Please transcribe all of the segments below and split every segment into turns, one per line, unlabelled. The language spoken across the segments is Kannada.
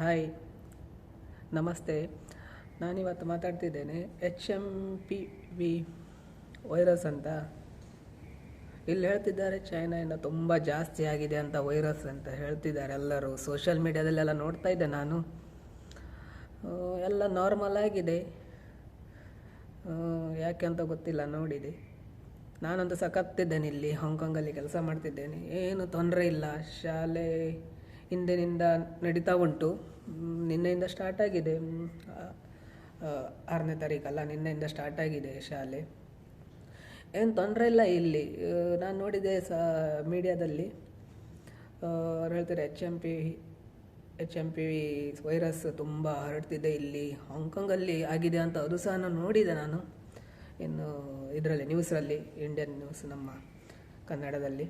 ಹಾಯ್ ನಮಸ್ತೆ. ನಾನಿವತ್ತು ಮಾತಾಡ್ತಿದ್ದೇನೆ H M P V virus ಅಂತ. ಇಲ್ಲಿ ಹೇಳ್ತಿದ್ದಾರೆ ಚೈನಾಯಿಂದ ತುಂಬ ಜಾಸ್ತಿ ಆಗಿದೆ ಅಂತ ವೈರಸ್ ಅಂತ ಹೇಳ್ತಿದ್ದಾರೆ ಎಲ್ಲರೂ. ಸೋಷಿಯಲ್ ಮೀಡ್ಯಾದಲ್ಲೆಲ್ಲ ನೋಡ್ತಾ ಇದ್ದೆ ನಾನು. ಎಲ್ಲ ನಾರ್ಮಲ್ ಆಗಿದೆ. ಯಾಕೆ ಅಂತ ಗೊತ್ತಿಲ್ಲ, ನೋಡಿದೆ. ನಾನಂತೂ ಸಖತ್ತಿದ್ದೇನೆ ಇಲ್ಲಿ ಹಾಂಗ್ಕಾಂಗಲ್ಲಿ ಕೆಲಸ ಮಾಡ್ತಿದ್ದೇನೆ. ಏನು ತೊಂದರೆ ಇಲ್ಲ. ಶಾಲೆ ಹಿಂದಿನಿಂದ ನಡೀತಾ ಉಂಟು. ನಿನ್ನೆಯಿಂದ ಸ್ಟಾರ್ಟ್ ಆಗಿದೆ. ಆರನೇ ತಾರೀಕಲ್ಲ ನಿನ್ನೆಯಿಂದ ಸ್ಟಾರ್ಟ್ ಆಗಿದೆ ಶಾಲೆ. ಏನು ತೊಂದರೆ ಇಲ್ಲ ಇಲ್ಲಿ. ನಾನು ನೋಡಿದೆ ಸ ಮೀಡಿಯಾದಲ್ಲಿ ಅವ್ರು ಹೇಳ್ತಾರೆ H M P H M P virus ತುಂಬ ಹರಡ್ತಿದೆ ಇಲ್ಲಿ. ಹಾಂಗ್ಕಾಂಗಲ್ಲಿ ಆಗಿದೆ ಅಂತ ಅದು ಸಹ ನಾನು ನೋಡಿದೆ ನಾನು. ಇನ್ನು ಇದರಲ್ಲಿ ನ್ಯೂಸಲ್ಲಿ ಇಂಡಿಯನ್ ನ್ಯೂಸ್ ನಮ್ಮ ಕನ್ನಡದಲ್ಲಿ.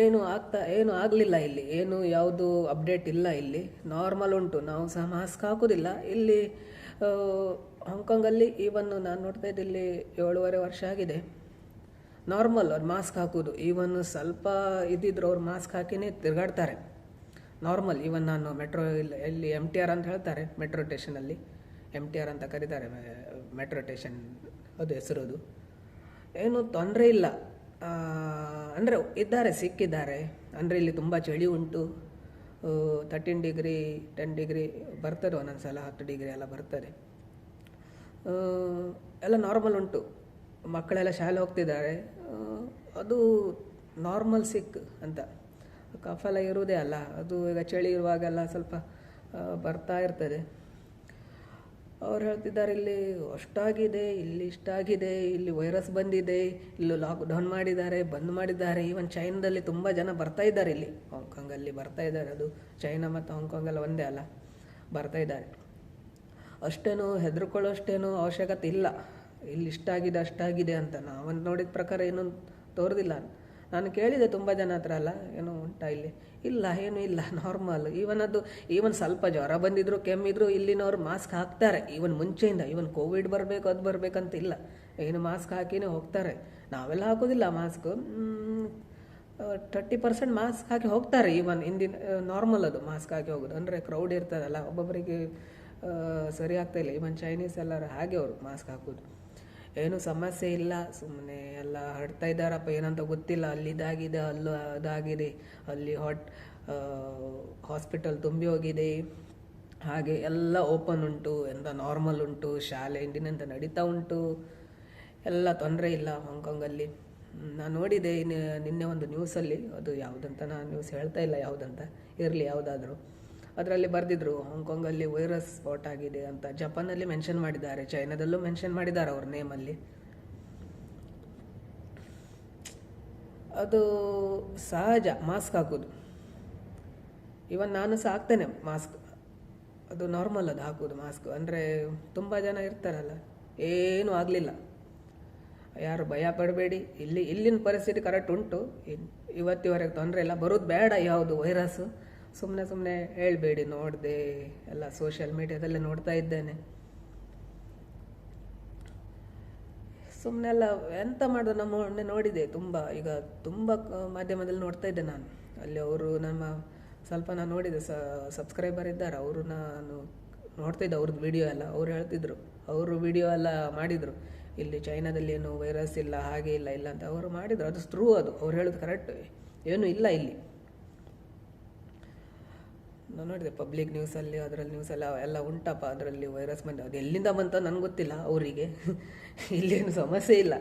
ಏನು ಆಗ್ತಾ, ಏನು ಆಗಲಿಲ್ಲ ಇಲ್ಲಿ. ಏನು ಯಾವುದು ಅಪ್ಡೇಟ್ ಇಲ್ಲ ಇಲ್ಲಿ. ನಾರ್ಮಲ್ ಉಂಟು. ನಾವು ಸಹ ಮಾಸ್ಕ್ ಹಾಕೋದಿಲ್ಲ ಇಲ್ಲಿ ಹಾಂಕಾಂಗಲ್ಲಿ ಹಾಂಗ್ಕಾಂಗಲ್ಲಿ ಈವನ್ ನಾನು ನೋಡ್ತಾ ಇಲ್ಲಿ ಏಳುವರೆ ವರ್ಷ ಆಗಿದೆ. ನಾರ್ಮಲ್ ಅವ್ರು ಮಾಸ್ಕ್ ಹಾಕೋದು ಈವನ್ ಸ್ವಲ್ಪ ಇದ್ದಿದ್ರು ಅವ್ರು ಮಾಸ್ಕ್ ಹಾಕಿನೇ ತಿರುಗಾಡ್ತಾರೆ. ನಾರ್ಮಲ್ ಈವನ್ ನಾನು ಮೆಟ್ರೋ ಇಲ್ಲಿ ಎಲ್ಲಿ ಎಂ ಟಿ ಆರ್ ಅಂತ ಹೇಳ್ತಾರೆ ಮೆಟ್ರೋ ಸ್ಟೇಷನಲ್ಲಿ ಎಂ ಟಿ ಆರ್ ಅಂತ ಕರೀತಾರೆ ಮೆಟ್ರೋ ಸ್ಟೇಷನ್ ಅದು ಹೆಸರದು. ಏನು ತೊಂದರೆ ಇಲ್ಲ. ಅಂದರೆ ಇದ್ದಾರೆ, ಸಿಕ್ಕಿದ್ದಾರೆ. ಅಂದರೆ ಇಲ್ಲಿ ತುಂಬ ಚಳಿ ಉಂಟು. ತರ್ಟೀನ್ ಡಿಗ್ರಿ ಟೆನ್ ಡಿಗ್ರಿ ಬರ್ತದೆ ಒಂದೊಂದು ಸಲ ಹತ್ತು ಡಿಗ್ರಿ ಎಲ್ಲ ಬರ್ತದೆ. ಎಲ್ಲ ನಾರ್ಮಲ್ ಉಂಟು. ಮಕ್ಕಳೆಲ್ಲ ಶಾಲೆ ಹೋಗ್ತಿದ್ದಾರೆ. ಅದು ನಾರ್ಮಲ್ ಸಿಕ್ ಅಂತ. ಕಫ ಎಲ್ಲ ಇರುವುದೇ ಅಲ್ಲ. ಅದು ಈಗ ಚಳಿ ಇರುವಾಗೆಲ್ಲ ಸ್ವಲ್ಪ ಬರ್ತಾ ಇರ್ತದೆ. ಅವ್ರು ಹೇಳ್ತಿದ್ದಾರೆ, ಇಲ್ಲಿ ಅಷ್ಟಾಗಿದೆ, ಇಲ್ಲಿ ಇಷ್ಟಾಗಿದೆ, ಇಲ್ಲಿ ವೈರಸ್ ಬಂದಿದೆ, ಇಲ್ಲಿ ಲಾಕ್ಡೌನ್ ಮಾಡಿದ್ದಾರೆ, ಬಂದ್ ಮಾಡಿದ್ದಾರೆ. ಈವನ್ ಚೈನಾದಲ್ಲಿ ತುಂಬ ಜನ ಬರ್ತಾ ಇದ್ದಾರೆ ಇಲ್ಲಿ. ಹಾಂಗ್ಕಾಂಗಲ್ಲಿ ಬರ್ತಾ ಇದ್ದಾರೆ. ಅದು ಚೈನಾ ಮತ್ತು ಹಾಂಗ್ಕಾಂಗ್ ಎಲ್ಲ ಒಂದೇ ಅಲ್ಲ. ಬರ್ತಾ ಇದ್ದಾರೆ. ಅಷ್ಟೇನು, ಹೆದರ್ಕೊಳ್ಳೋಷ್ಟೇನು ಅವಶ್ಯಕತೆ ಇಲ್ಲ. ಇಲ್ಲಿ ಇಷ್ಟಾಗಿದೆ, ಅಷ್ಟಾಗಿದೆ ಅಂತ ನಾವು ನೋಡಿದ ಪ್ರಕಾರ ಏನೂ ತೋರ್ದಿಲ್ಲ. ನಾನು ಕೇಳಿದೆ ತುಂಬ ಜನ ಹತ್ರ ಅಲ್ಲ, ಏನೋ ಉಂಟಾ ಇಲ್ಲಿ? ಇಲ್ಲ, ಏನು ಇಲ್ಲ ನಾರ್ಮಲ್ ಈವನ್ ಅದು ಈವನ್ ಸ್ವಲ್ಪ ಜ್ವರ ಬಂದಿದ್ರು, ಕೆಮ್ಮಿದ್ರು, ಇಲ್ಲಿನವ್ರು ಮಾಸ್ಕ್ ಹಾಕ್ತಾರೆ. ಈವನ್ ಮುಂಚೆಯಿಂದ ಈವನ್ ಕೋವಿಡ್ ಬರಬೇಕು, ಅದು ಬರಬೇಕಂತ ಇಲ್ಲ ಏನು ಮಾಸ್ಕ್ ಹಾಕಿನೇ ಹೋಗ್ತಾರೆ. ನಾವೆಲ್ಲ ಹಾಕೋದಿಲ್ಲ ಮಾಸ್ಕ್ ತರ್ಟಿ ಪರ್ಸೆಂಟ್ ಮಾಸ್ಕ್ ಹಾಕಿ ಹೋಗ್ತಾರೆ ಈವನ್ ಹಿಂದಿನ ನಾರ್ಮಲ್ ಅದು ಮಾಸ್ಕ್ ಹಾಕಿ ಹೋಗೋದು. ಅಂದರೆ ಕ್ರೌಡ್ ಇರ್ತದಲ್ಲ ಒಬ್ಬೊಬ್ಬರಿಗೆ ಸರಿ ಆಗ್ತಾಯಿಲ್ಲ ಈವನ್ ಚೈನೀಸ್ ಎಲ್ಲರೂ ಹಾಗೆ ಅವರು ಮಾಸ್ಕ್ ಹಾಕೋದು. ಏನು ಸಮಸ್ಯೆ ಇಲ್ಲ ಸುಮ್ಮನೆ ಎಲ್ಲ ಹಡ್ತಾ ಇದ್ದಾರಪ್ಪ, ಏನಂತ ಗೊತ್ತಿಲ್ಲ. ಅಲ್ಲಿ ಇದಾಗಿದೆ, ಅಲ್ಲೂ ಅದಾಗಿದೆ. ಅಲ್ಲಿ ಹಾಟ್ ಹಾಸ್ಪಿಟಲ್ ತುಂಬಿ ಹೋಗಿದೆ. ಹಾಗೆ ಎಲ್ಲ ಓಪನ್ ಉಂಟು, ಎಂತ ನಾರ್ಮಲ್ ಉಂಟು, ಶಾಲೆ ಇಂದಿನಿಂದ ನಡೀತಾ ಉಂಟು. ಎಲ್ಲ ತೊಂದರೆ ಇಲ್ಲ ಹಾಂಗ್ಕಾಂಗಲ್ಲಿ ನಾನು ನೋಡಿದೆ ನಿನ್ನೆ ಒಂದು ನ್ಯೂಸಲ್ಲಿ ಅದು ಯಾವುದಂತ ನಾನು ನ್ಯೂಸ್ ಹೇಳ್ತಾ ಇಲ್ಲ ಯಾವುದಂತ. ಇರಲಿ ಯಾವುದಾದ್ರೂ. ಅದರಲ್ಲಿ ಬರೆದಿದ್ರು ಹಾಂಗ್ಕಾಂಗಲ್ಲಿ ವೈರಸ್ ಸ್ಪಾಟ್ ಆಗಿದೆ ಅಂತ. ಜಪಾನಲ್ಲಿ ಮೆನ್ಷನ್ ಮಾಡಿದ್ದಾರೆ, ಚೈನಾದಲ್ಲೂ ಮೆನ್ಷನ್ ಮಾಡಿದ್ದಾರೆ ಅವ್ರ ನೇಮಲ್ಲಿ ಅದು ಸಹಜ ಮಾಸ್ಕ್ ಹಾಕೋದು. ಇವನ್ ನಾನು ಸಹ ಹಾಕ್ತೇನೆ ಮಾಸ್ಕ್ ಅದು ನಾರ್ಮಲ್ ಅದು ಹಾಕೋದು ಮಾಸ್ಕ್ ಅಂದರೆ ತುಂಬ ಜನ ಇರ್ತಾರಲ್ಲ, ಏನೂ ಆಗಲಿಲ್ಲ. ಯಾರು ಭಯ ಪಡಬೇಡಿ, ಇಲ್ಲಿ, ಇಲ್ಲಿನ ಪರಿಸ್ಥಿತಿ ಕರೆಕ್ಟ್ ಉಂಟು. ಇವತ್ತಿವರೆಗೆ ತೊಂದರೆ ಇಲ್ಲ. ಬರೋದು ಬೇಡ ಯಾವುದು ವೈರಸ್ಸು ಸುಮ್ಮನೆ ಸುಮ್ಮನೆ ಹೇಳಬೇಡಿ, ನೋಡಿದೆ, ಎಲ್ಲ ಸೋಷಿಯಲ್ ಮೀಡಿಯಾದಲ್ಲೇ ನೋಡ್ತಾ ಇದ್ದೇನೆ. ಸುಮ್ಮನೆ ಎಲ್ಲ ಎಂತ ಮಾಡೋದು, ನಮ್ಮ ಮೊನ್ನೆ ನೋಡಿದೆ ತುಂಬ, ಈಗ ತುಂಬ ಮಾಧ್ಯಮದಲ್ಲಿ ನೋಡ್ತಾ ಇದ್ದೆ ನಾನು. ಅಲ್ಲಿ ಅವರು ನಮ್ಮ, ಸ್ವಲ್ಪ ನಾನು ನೋಡಿದೆ ಸಬ್ಸ್ಕ್ರೈಬರ್ ಇದ್ದಾರೆ, ಅವರು ನಾನು ನೋಡ್ತಾ ಇದ್ದೆ ಅವ್ರದ್ದು ವಿಡಿಯೋ ಎಲ್ಲ, ಅವ್ರು ಹೇಳ್ತಿದ್ರು. ಅವರು ವಿಡಿಯೋ ಎಲ್ಲ ಮಾಡಿದರು. ಇಲ್ಲಿ ಚೈನಾದಲ್ಲಿ ಏನು ವೈರಸ್ ಇಲ್ಲ, ಹಾಗೆ ಇಲ್ಲ ಇಲ್ಲ ಅಂತ ಅವರು ಮಾಡಿದರು. ಅದು ಟ್ರೂ ಅದು, ಅವ್ರು ಹೇಳೋದು ಕರೆಕ್ಟ್ ಏನೂ ಇಲ್ಲ ಇಲ್ಲಿ. ನಾನು ನೋಡಿದೆ ಪಬ್ಲಿಕ್ ನ್ಯೂಸಲ್ಲಿ ಅದರಲ್ಲಿ ನ್ಯೂಸೆಲ್ಲ ಎಲ್ಲ ಉಂಟಪ್ಪ ಅದರಲ್ಲಿ ವೈರಸ್ ಬಂದು. ಅದು ಎಲ್ಲಿಂದ ಬಂತ ನನಗೆ ಗೊತ್ತಿಲ್ಲ ಅವರಿಗೆ ಇಲ್ಲೇನು ಸಮಸ್ಯೆ ಇಲ್ಲ.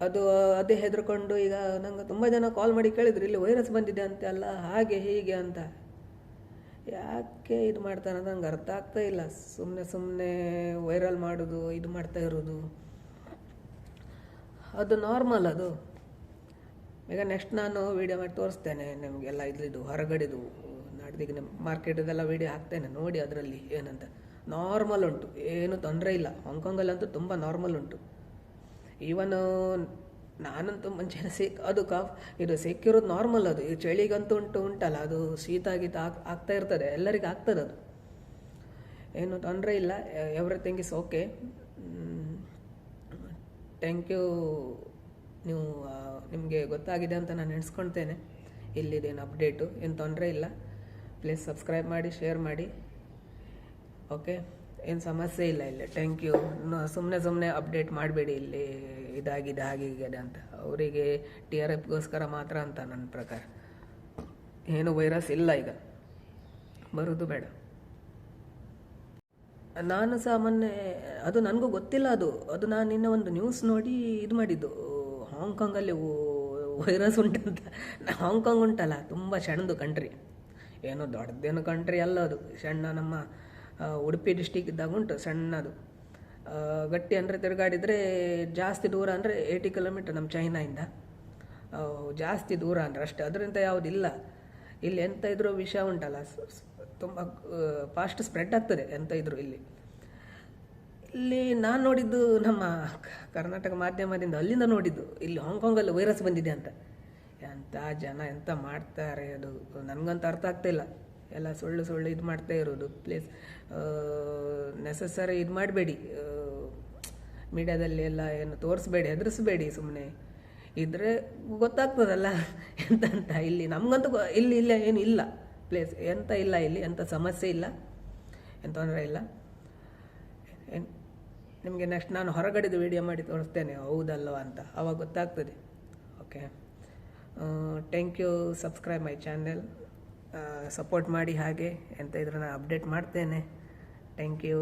ಅದು, ಅದೇ ಹೆದರ್ಕೊಂಡು ಈಗ ನಂಗೆ ತುಂಬ ಜನ ಕಾಲ್ ಮಾಡಿ ಕೇಳಿದ್ರು, ಇಲ್ಲಿ ವೈರಸ್ ಬಂದಿದೆ ಅಂತೆ ಅಲ್ಲ, ಹಾಗೆ, ಹೀಗೆ ಅಂತ. ಯಾಕೆ ಇದು ಮಾಡ್ತಾನೆ ಅಂತ ನಂಗೆ ಅರ್ಥ ಆಗ್ತಾ ಇಲ್ಲ. ಸುಮ್ಮನೆ ಸುಮ್ಮನೆ ವೈರಲ್ ಮಾಡೋದು, ಇದು ಮಾಡ್ತಾ ಇರೋದು. ಅದು ನಾರ್ಮಲ್ ಅದು. ಈಗ ನೆಕ್ಸ್ಟ್ ನಾನು ವೀಡಿಯೋ ಮಾಡಿ ತೋರಿಸ್ತೇನೆ ನಿಮಗೆಲ್ಲ ಇದ್ರದ್ದು, ಹೊರಗಡೆದು, ನಾಡ್ದಿಗೆ ನಿಮ್ಮ ಮಾರ್ಕೆಟದೆಲ್ಲ ವಿಡಿಯೋ ಹಾಕ್ತೇನೆ, ನೋಡಿ ಅದರಲ್ಲಿ ಏನಂತ. ನಾರ್ಮಲ್ ಉಂಟು, ಏನು ತೊಂದರೆ ಇಲ್ಲ. ಹಾಂಗ್ಕಾಂಗಲ್ಲಂತೂ ತುಂಬ ನಾರ್ಮಲ್ ಉಂಟು. ಈವನ್ ನಾನಂತೂ ಮುಂಚೆ ಸಿಕ್ ಅದು ಕಾಫ್, ಇದು ಸಿಕ್ಕಿರೋದು ನಾರ್ಮಲ್ ಅದು. ಈ ಚಳಿಗಂತೂ ಉಂಟು, ಉಂಟಲ್ಲ, ಅದು ಶೀತ ಗೀತ ಆಗ್- ಆಗ್ತಾ ಇರ್ತದೆ. ಎಲ್ಲರಿಗೂ ಆಗ್ತದೆ ಅದು. ಏನು ತೊಂದರೆ ಇಲ್ಲ everything is okay thank you ನೀವು ನಿಮಗೆ ಗೊತ್ತಾಗಿದೆ ಅಂತ ನಾನು ನೆನೆಸ್ಕೊಳ್ತೇನೆ. ಇಲ್ಲಿದೇನು ಅಪ್ಡೇಟು, ಏನು ತೊಂದರೆ ಇಲ್ಲ. ಪ್ಲೀಸ್ ಸಬ್ಸ್ಕ್ರೈಬ್ ಮಾಡಿ, ಶೇರ್ ಮಾಡಿ. ಓಕೆ? ಏನು ಸಮಸ್ಯೆ ಇಲ್ಲ ಇಲ್ಲಿ. ಥ್ಯಾಂಕ್ ಯು ಸುಮ್ಮನೆ ಸುಮ್ಮನೆ ಅಪ್ಡೇಟ್ ಮಾಡಬೇಡಿ ಇಲ್ಲಿ. ಇದಾಗಿದೆ ಹಾಗೆ ಅಂತ. ಅವರಿಗೆ ಟಿ ಆರ್ ಎಫ್ಗೋಸ್ಕರ ಮಾತ್ರ ಅಂತ ನನ್ನ ಪ್ರಕಾರ. ಏನು ವೈರಸ್ ಇಲ್ಲ ಈಗ. ಬರೋದು ಬೇಡ. ನಾನು ಸಹ ಮೊನ್ನೆ, ಅದು ನನಗೂ ಗೊತ್ತಿಲ್ಲ ಅದು. ಅದು ನಾನು ನಿನ್ನೆ ಒಂದು ನ್ಯೂಸ್ ನೋಡಿ ಇದು ಮಾಡಿದ್ದು. ಹಾಂಗ್ಕಾಂಗಲ್ಲಿ ವೈರಸ್ ಉಂಟಂತ. ಹಾಂಗ್ಕಾಂಗ್ ಉಂಟಲ್ಲ, ತುಂಬ ಸಣ್ಣದು ಕಂಟ್ರಿ ಏನೋ ದೊಡ್ಡದೇನು ಕಂಟ್ರಿ ಅಲ್ಲ ಅದು. ಸಣ್ಣ ನಮ್ಮ ಉಡುಪಿ ಡಿಸ್ಟಿಕ್ ಇದ್ದಾಗ ಉಂಟು, ಸಣ್ಣದು. ಗಟ್ಟಿ ಅಂದರೆ ತಿರುಗಾಡಿದರೆ ಜಾಸ್ತಿ ದೂರ ಅಂದರೆ ಏಯ್ಟಿ ಕಿಲೋಮೀಟರ್ ನಮ್ಮ ಚೈನಾಯಿಂದ. ಜಾಸ್ತಿ ದೂರ ಅಂದರೆ ಅಷ್ಟೇ, ಅದರಿಂದ ಯಾವುದಿಲ್ಲ ಇಲ್ಲಿ. ಎಂಥ ಇದ್ರೂ ವಿಷಯ ಉಂಟಲ್ಲ ತುಂಬ ಫಾಸ್ಟ್ ಸ್ಪ್ರೆಡ್ ಆಗ್ತದೆ ಎಂಥ ಇದ್ರೂ ಇಲ್ಲಿ. ಇಲ್ಲಿ ನಾನು ನೋಡಿದ್ದು ನಮ್ಮ ಕರ್ನಾಟಕ ಮಾಧ್ಯಮದಿಂದ ಅಲ್ಲಿಂದ ನೋಡಿದ್ದು. ಇಲ್ಲಿ ಹಾಂಗ್ಕಾಂಗಲ್ಲಿ ವೈರಸ್ ಬಂದಿದೆ ಅಂತ. ಎಂಥ ಜನ ಎಂಥ ಮಾಡ್ತಾರೆ ಅದು ನನಗಂತೂ ಅರ್ಥ ಆಗ್ತಾಯಿಲ್ಲ ಎಲ್ಲ ಸುಳ್ಳು ಸುಳ್ಳು ಇದು ಮಾಡ್ತಾ ಇರೋದು. ಪ್ಲೇಸ್ ನೆಸಸರಿ ಇದು ಮಾಡಬೇಡಿ. ಮೀಡ್ಯಾದಲ್ಲಿ ಎಲ್ಲ ಏನು ತೋರಿಸ್ಬೇಡಿ, ಹೆದರಿಸ್ಬೇಡಿ ಸುಮ್ಮನೆ ಇದ್ರೆ ಗೊತ್ತಾಗ್ತದಲ್ಲ ಎಂತ ಇಲ್ಲಿ ನಮಗಂತೂ ಇಲ್ಲಿ ಇಲ್ಲ, ಏನು ಇಲ್ಲ. ಪ್ಲೇಸ್ ಎಂತ ಇಲ್ಲ ಇಲ್ಲಿ ಎಂಥ ಸಮಸ್ಯೆ ಇಲ್ಲ. ಎಂತ ತೊಂದರೆ ಇಲ್ಲ. ಏನ್ ನಿಮಗೆ ನೆಕ್ಸ್ಟ್ ನಾನು ಹೊರಗಡೆದು ವೀಡಿಯೋ ಮಾಡಿ ತೋರಿಸ್ತೇನೆ, ಹೌದಲ್ವ ಅಂತ. ಅವಾಗ ಗೊತ್ತಾಗ್ತದೆ. Okay thank you subscribe my channel support ಮಾಡಿ ಹಾಗೆ ಎಂತ ಇದ್ರೂ ನಾನು ಅಪ್ಡೇಟ್ ಮಾಡ್ತೇನೆ. Thank you